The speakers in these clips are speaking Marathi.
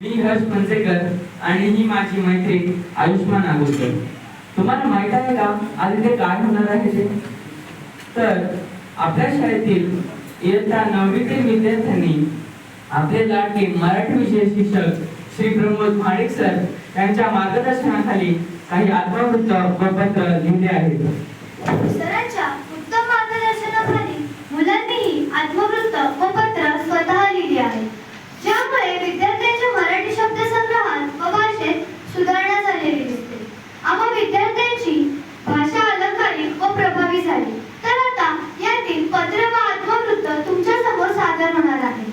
मी हर्ष म्हणजेकर आणि ही माझी मैत्रीण आयुष्मान आगोदर तुम्हाला माहीत आहे का? आधी ते काय होणार आहे ते? तर आपल्या शाळेतील इयत्ता नववीतील विद्यार्थ्यांनी आपले लाडके मराठी विषय शिक्षक श्री प्रमोद माडिक सर यांच्या मार्गदर्शनाखाली काही आत्मवृत्त व पत्र लिहिले आहेत सरांच्या उत्तम मार्गदर्शनाखाली मुलांनीही आत्मवृत्त व पत्र स्वतः लिहिली आहे ज्यामुळे विद्यार्थ्यांच्या मराठी शब्दसंग्रहात व भाषेत सुधारणा झालेली दिसते आम्हा विद्यार्थ्यांची भाषा अलंकारिक व प्रभावी झाली तर आता यातील पत्र व आत्मवृत्त तुमच्यासमोर सादर होणार आहे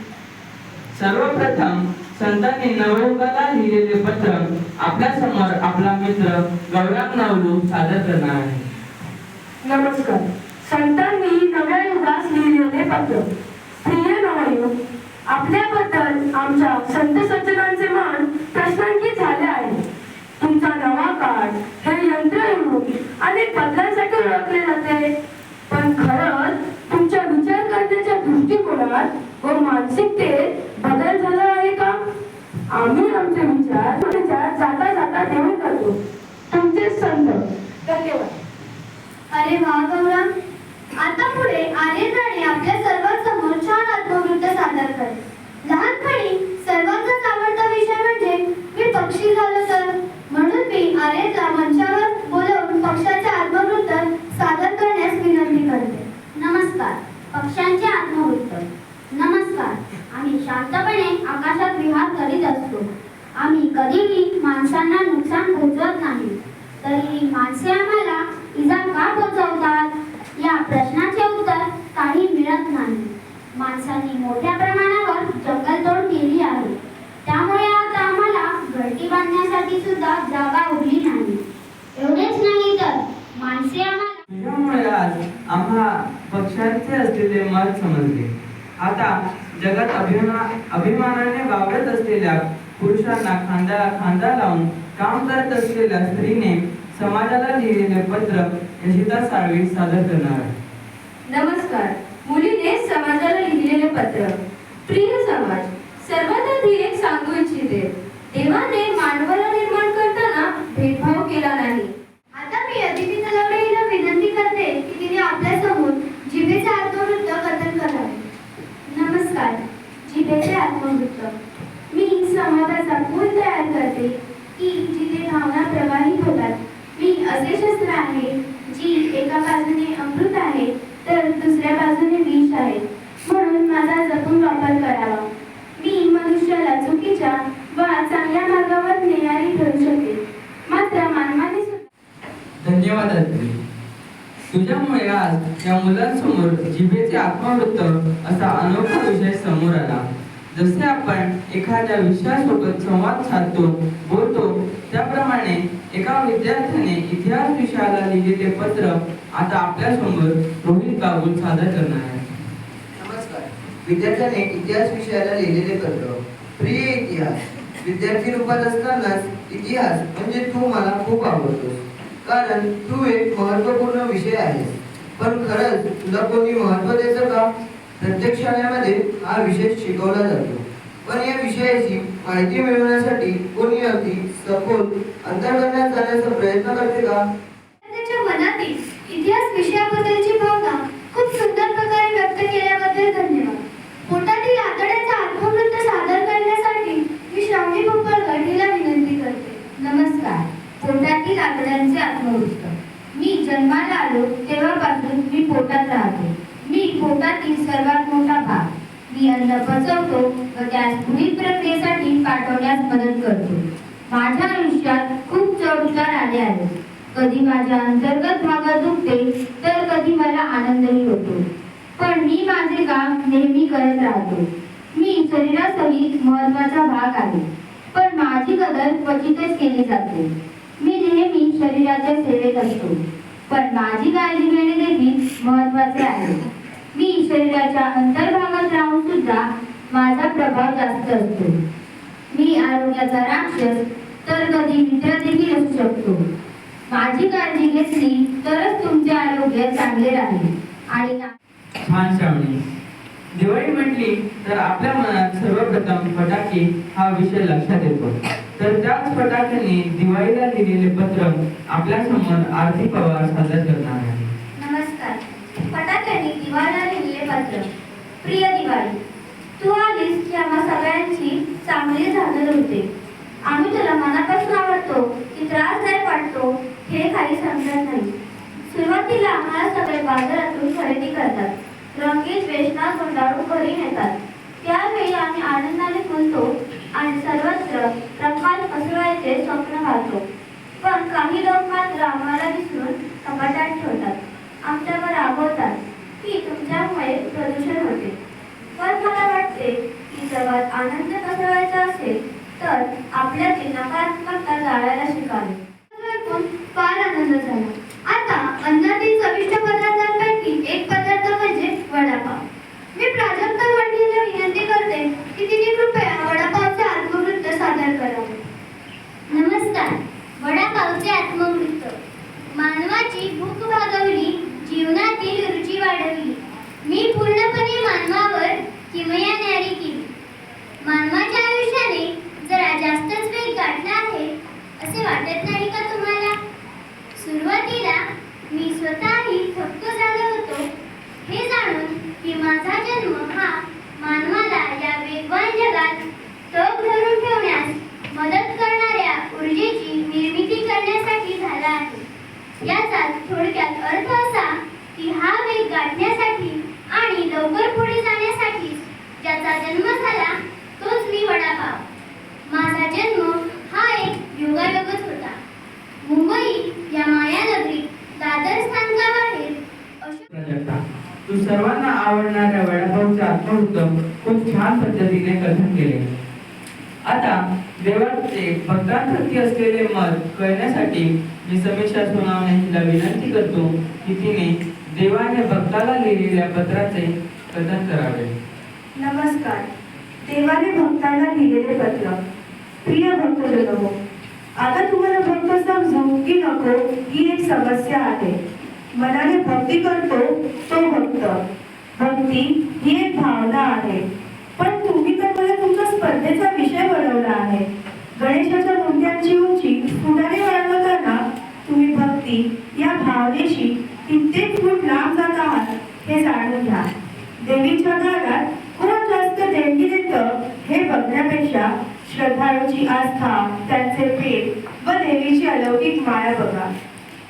सर्वप्रथम संतांनी नवयुगाला लिहिलेले पत्र आपल्यासमोर आपला मित्र गौरव नवलू सादर करणार आहे. नमस्कार. संतांनी नव्या युगास लिहिलेले पत्र प्रिय नवयुग आपल्याबद्दल आमच्या संत सज्जना मन प्रश्नांकित झाले आहे तुमचा नवा काळ हे यंत्रयुग अनेक बदलांसाठी ओळखले जाते पण खरंच तुमच्या विचार करण्याच्या दृष्टिकोनात व मानसिकतेत बदल झाला आहे का आम्ही आमचे विचार विचार जाता जाता देऊन करतो तुमचे संत धन्यवाद अरे वा आता पुढे आर्यन राणे आपल्या सर्वांसमोर छान आत्मवृत्त सादर करेल. लहानपणी सर्वांचाच आवडता विषय म्हणजे मी पक्षी झालो तर? म्हणून मी आर्यनला मंचावर बोलवून पक्षाचे आत्मवृत्त सादर करण्यास विनंती करते. नमस्कार. पक्ष्यांचे आत्मवृत्त. नमस्कार. आम्ही शांतपणे आकाशात विहार करीत असतो. आम्ही कधीही माणसांना नुकसान पोहोचवत नाही. तरीही माणसे आम्हाला इजा का पोचवतात या प्रश्नाचे उत्तर काही मिळत नाही. माणसांनी मोठ्या प्रमाणावर जंगलतोड केली आहे. त्यामुळे आता आम्हाला घरटी बांधण्यासाठी सुद्धा जागा उरली नाही. एवढेच नाही तर माणसे आम्हाला आज आम्हा पक्षांचे असलेले मत समजले. आता जगात अभिमा अभिमानाने वावरत असलेल्या पुरुषांना खांद्याला खांदा लावून काम करत असलेल्या स्त्रीने समाजाला लिहिलेले पत्र यशिता साळवी सादर करणार आहे. नमस्कार. मुलीने समाजाला लिहिलेले पत्र. प्रिय समाज सर्वांना आधी एक सांगू इच्छिते देवाने मानवाला निर्माण करताना भेदभाव केला नाही. आता मी अदिती तलवडे हिला विनंती करते की तिने आपल्यासमोर जिभेचे आत्मवृत्त कथन करावे. नमस्कार. जिभेचे आत्मवृत्त. मी समाजाचा पूल तयार करते की जिथे भावना प्रवाहित होतात मी असे शस्त्र आहे जी एका बाजूने अमृत आहे तर दुसऱ्या बाजूने विष आहे म्हणून माझा जपून वापर करावा मी मनुष्याला चुकीच्या वा चांगल्या मार्गावर नेणारी ठरू शकेल मात्र मानवाने सुद्धा धन्यवाद अदिती तुझ्यामुळे आज या मुलांसमोर जिभेचे आत्मवृत्त असा अनोखा विषय समोर आला. जसे आपण एखाद्या विषयासोबत संवाद साधतो बोलतो त्याप्रमाणे एका विद्यार्थ्याने इतिहास विषयाला लिहिलेले पत्र आता आपल्यासमोर रोहित बाबू सादर करणार आहे नमस्कार. विद्यार्थ्याने इतिहास विषयाला लिहिलेले पत्र. प्रिय इतिहास. विद्यार्थी रूपात असतानाच इतिहास म्हणजे तू मला खूप आवडतोस कारण तू एक महत्त्वपूर्ण विषय आहेस पण खरंच तुला कोणी महत्त्व देतं का प्रत्येक शाळेमध्ये हा विषय शिकवला जातो. पण या विषयाची माहिती मिळवण्यासाठी कोणी अगदी सखोल अंतर्गतात जाण्याचा प्रयत्न करते का? त्याच्या मनातील इतिहास विषयाबद्दलची भावना खूप सुंदर प्रकारे व्यक्त केल्याबद्दल धन्यवाद पोटातील आतड्याचा आत्मवृत्त सादर करण्यासाठी मी श्रावणी भोपाळकर हिला विनंती करते नमस्कार पोटातील आतड्यांचे आत्मवृत्त मी जन्माला आलो तेव्हापासून मी पोटात राहतो मी पोटातील सर्वात मोठा भाग मी अन्न पचवतो व पुढील प्रक्रियेसाठी पाठवण्यास मदत करतो. माझ्या आयुष्यात खूप चढउतार आले आहेत. कधी माझ्या अंतर्गत भागात दुखते तर कधी मला आनंदही होतो. पण मी माझे काम नेहमी करत राहतो. मी शरीरासहित महत्त्वाचा भाग आहे. पण माझी कदर क्वचितच केली जाते. मी नेहमी शरीराच्या सेवेत असतो. पण माझी काळजी घेणे देखील महत्त्वाचे आहे. मी शरीराच्या अंतर्भागात राहून सुद्धा माझा प्रभाव जास्त असतो. मी आरोग्याचा राक्षस तर कधी मित्र देखील असू शकतो. माझी काळजी घेतली तरच तुमचे आरोग्य चांगले राहील. आणि छान श्रावणी दिवाळी म्हटली तर आपल्या मनात सर्वप्रथम फटाके हा विषय लक्षात येतो. तर त्याच फटाक्यांनी दिवाळीला लिहिलेले पत्र आपल्यासमोर आरती पवार सादर करणार आहे नमस्कार. फटाक्यांनी दिवाळीला लिहिले पत्र. प्रिय दिवाळी तू आलीस की आम्हा सगळ्यांची चांगली झालेली होते. आम्ही तुला मनापासून आवडतो की त्रासदायक वाटतो हे काही समजत नाही. सुरुवातीला आम्हाला सगळे बाजारातून खरेदी करतात. रंगीत वेशनात गुंडाळून घरी नेतात. त्यावेळी आम्ही आनंदाने फुलतो आणि सर्वत्र रंगात पसरवायचे स्वप्न पाहतो पण काही लोक मात्र आम्हाला विसरून कपाटात ठेवतात. आमच्यावर राबवतात की तुमच्यामुळे प्रदूषण होते. असते की जगात आनंद पसरवायचा असेल तर आपल्यातील नकारात्मकता जाळायला शिकावी. ऐकून फार आनंद झाला. आता अन्नातील चविष्ट पदार्थांपैकी एक पदार्थ म्हणजे वडापाव मी प्राजक्ता वडिलांना विनंती करते की तिने कृपया वडापावचे आत्मवृत्त सादर करावे नमस्कार वडापावचे आत्मवृत्त मानवाची भूक भागवली जीवनातील रुची वाढवली मी पूर्णपणे मानवावर किमया न्यारी केली मानवाच्या आयुष्याने जरा जास्तच वेग गाठला आहे असे वाटत नाही का तुम्हाला सुरुवातीला मी स्वतःही थक्क झालो होतो हे जाणून की माझा जन्म हा मानवाला या वेगवान जगात तग धरून ठेवण्यास मदत करणाऱ्या ऊर्जेची निर्मिती करण्यासाठी झाला आहे याचा थोडक्यात अर्थ असा की हा वेग गाठण्यासाठी आणि लवकर पुढे जाण्यासाठी ज्याचा जन्म झाला तोच मी वडापाव माझा जन्म हा एक योगायोगच होता मुंबई या मायानगरीत दादर स्थानकाबाहेर अशोक प्राजक्ता तू सर्वांना आवडणाऱ्या वडापावचे आत्मवृत्त खूप छान पद्धतीने कथन केले आता देवाचे भक्तांप्रती असलेले मत कळण्यासाठी मी समीक्षा सोनावणे हिला विनंती करतो की तिने देवाने भक्ताला लिहिलेल्या पत्राचे कथन करावे. नमस्कार. देवाने भक्तांना लिहिलेले पत्र. प्रिय भक्त आता तुम्हाला भक्त समजू की नको ही एक समस्या आहे. मनाने भक्ती करतो तो भक्त. भक्ती ही एक भावना आहे. पण तुम्ही तर मला तुमचा स्पर्धेचा विषय बनवला आहे. गणेशाच्या मूर्त्यांची उंची पुढाने वाढवताना तुम्ही भक्ती या भावनेशी कित्येक फूट लांब जात आहात हे जाणून घ्या. देवीच्या दारात कोण जास्त देणगी देतं हे बघण्यापेक्षा श्रद्धाळूची आस्था त्यांचे पेट व देवीची अलौकिक माया बघा.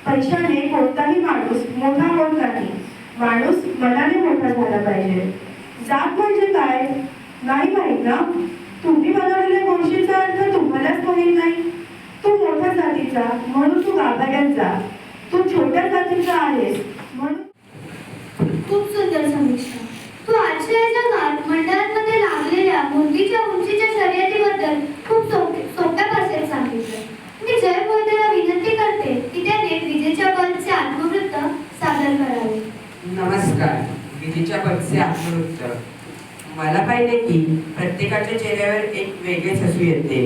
पैशाने कोणताही माणूस मोठा होत नाही. माणूस मनाने मोठा झाला पाहिजे. जात म्हणजे काय? नाही माहीत ना? तुम्ही बनवलेल्या गोष्टीचा अर्थ तुम्हालाच माहीत नाही. तू मोठ्या जातीचा म्हणून तू गाभाऱ्यात जा. तू छोट्या जातीचा आहेस म्हणून खूप सुंदर समीक्षा तू आजच्या जगात मंडळांमध्ये लागलेल्या मुर्तीच्या उंचीच्या शर्यतीबद्दल खूप सोपे- सोप्या भाषेत सांगितलं. मी जय मोहितेला विनंती करते की त्याने विजेच्या बल्बचे आत्मवृत्त सादर करावे. नमस्कार विधीच्या पक्षी आत्मवृत्त. मला पाहिजे की प्रत्येकाच्या चेहऱ्यावर एक वेगळेच हसू येते.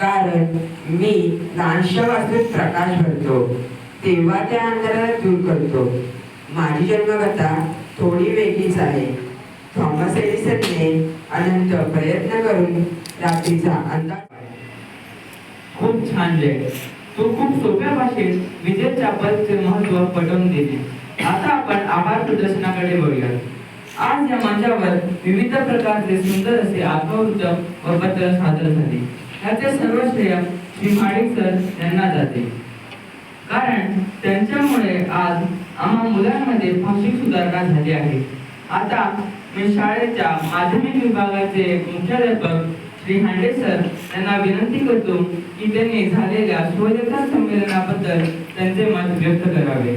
कारण मी लहानशा वास्तूत प्रकाश भरतो. तेव्हा त्या अंधाराला दूर करतो. माझी जन्मकथा थोडी वेगळीच आहे. थॉमस एडिसनने अनंत प्रयत्न करून रात्रीचा अंधार खूप छान जय तू खूप सोप्या भाषेत विजय चापलचे महत्त्व पटवून दिले. आता आपण आभार प्रदर्शनाकडे वळूया आज या मंचावर विविध प्रकारचे सुंदर असे आत्मवृत्त व पत्र सादर झाले. याचे सर्व श्रेय श्री माडिक सर यांना जाते. कारण त्यांच्यामुळे आज आम्हा मुलांमध्ये भाषिक सुधारणा झाली आहे. आता मी शाळेच्या माध्यमिक विभागाचे मुख्याध्यापक श्री हांडे सर यांना विनंती करतो की त्यांनी झालेल्या स्वलेखन संमेलनाबद्दल त्यांचे मत व्यक्त करावे.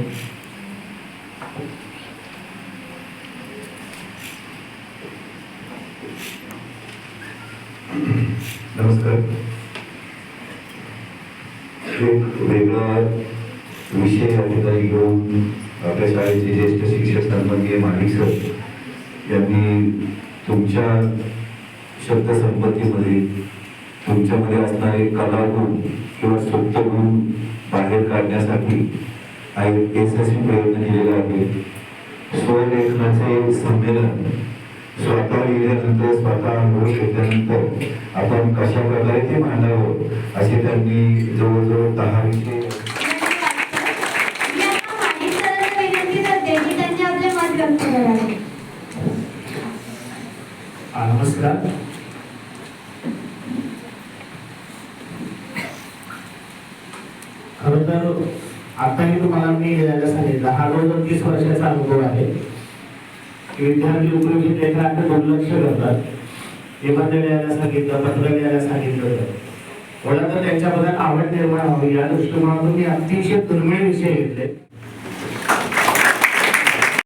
नमस्कार एक वेगळा विषय या ठिकाणी घेऊन आपल्या शाळेचे ज्येष्ठ शिक्षक सन्माननीय माणिक सर यांनी तुमच्या शब्दसंपत्तीमध्ये तुमच्यामध्ये असणारे कलागुण किंवा सुप्त गुण बाहेर काढण्यासाठी हा एक यशस्वी प्रयत्न केलेला आहे. स्वलेखनाचे संमेलन स्वतः लिहिल्यानंतर स्वतः अनुभव घेतल्यानंतर आपण कशा प्रकारे ते मांडावं असे त्यांनी जवळजवळ दहा विषय नमस्कार. खर तर आताही तुम्हाला मी सांगितलं हा जवळजवळ तीस वर्षाचा अनुभव आहे. विद्यार्थी उपयोगी लेखनाकडे दुर्लक्ष करतात. निबंध लिहायला सांगितलं पत्र लिहायला सांगितलं. होतं मला तर त्यांच्याबद्दल आवड निर्माण व्हावी. या दृष्टिकोनातून मी अतिशय दुर्मिळ विषय घेतले